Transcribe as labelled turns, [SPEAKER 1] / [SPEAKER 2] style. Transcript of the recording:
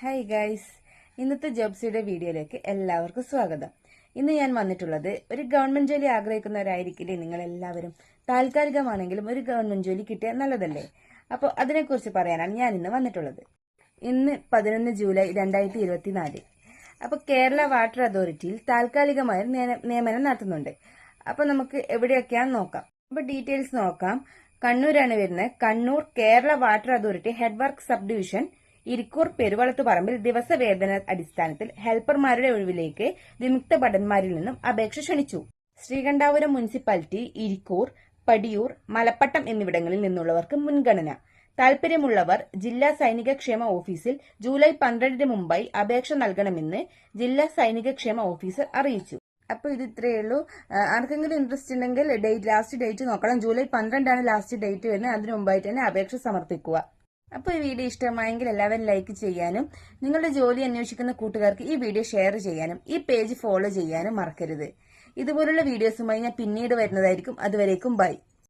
[SPEAKER 1] Hi guys ഇന്നത്തെ ജോബ്സിയുടെ വീഡിയോയിലേക്ക് എല്ലാവർക്കും സ്വാഗതം. ഇന്ന് ഞാൻ വന്നിട്ടുള്ളത് ഒരു ഗവൺമെന്റ് ജോലി ആഗ്രഹിക്കുന്നവരായിരിക്കില്ലേ നിങ്ങൾ എല്ലാവരും താൽക്കാലികമാണെങ്കിലും ഒരു ഗവൺമെന്റ് ജോലി കിട്ടിയാൽ നല്ലതല്ലേ? അപ്പോൾ അതിനെക്കുറിച്ച് പറയാനാണ് ഞാൻ ഇന്ന് വന്നിട്ടുള്ളത്. ഇന്ന് പതിനൊന്ന് ജൂലൈ രണ്ടായിരത്തി ഇരുപത്തിനാല് അപ്പോൾ കേരള വാട്ടർ അതോറിറ്റിയിൽ താൽക്കാലികമായ നിയമനം നടത്തുന്നുണ്ട്. അപ്പോൾ നമുക്ക് എവിടെയൊക്കെയാണെന്ന് നോക്കാം. അപ്പോൾ ഡീറ്റെയിൽസ് നോക്കാം. കണ്ണൂരാണ് വരുന്നത്. Kannur Kerala water authority head work sub division Irikkur Peruvalath പറമ്പിൽ ദിവസവേതന അടിസ്ഥാനത്തിൽ ഹെൽപ്പർമാരുടെ ഒഴിവിലേക്ക് വിമുക്ത ഭടന്മാരിൽ നിന്നും അപേക്ഷ ക്ഷണിച്ചു. ശ്രീകണ്ഠാപുരം മുനിസിപ്പാലിറ്റി ഇരിക്കൂർ പടിയൂർ മലപ്പട്ടം എന്നിവിടങ്ങളിൽ നിന്നുള്ളവർക്ക് മുൻഗണന. താൽപര്യമുള്ളവർ ജില്ലാ സൈനിക ക്ഷേമ ഓഫീസിൽ ജൂലൈ പന്ത്രണ്ടിന് മുമ്പായി അപേക്ഷ നൽകണമെന്ന് ജില്ലാ സൈനിക ക്ഷേമ ഓഫീസർ അറിയിച്ചു. അപ്പോൾ ഇത് ഇത്രയേ ഉള്ളൂ ആർക്കെങ്കിലും ഇൻട്രസ്റ്റ് ഉണ്ടെങ്കിൽ ഡേറ്റ് ലാസ്റ്റ് ഡേറ്റ് നോക്കണം. ജൂലൈ പന്ത്രണ്ടാണ് ലാസ്റ്റ് ഡേറ്റ് വരുന്നത്. അതിനു മുമ്പായിട്ട് തന്നെ അപേക്ഷ സമർപ്പിക്കുക. അപ്പോൾ ഈ വീഡിയോ ഇഷ്ടമായെങ്കിൽ എല്ലാവരും ലൈക്ക് ചെയ്യാനും നിങ്ങളുടെ ജോലി അന്വേഷിക്കുന്ന കൂട്ടുകാർക്ക് ഈ വീഡിയോ ഷെയർ ചെയ്യാനും ഈ പേജ് ഫോളോ ചെയ്യാനും മറക്കരുത്. ഇതുപോലുള്ള വീഡിയോസുമായി ഞാൻ പിന്നീട് വരുന്നതായിരിക്കും. അതുവരേക്കും ബൈ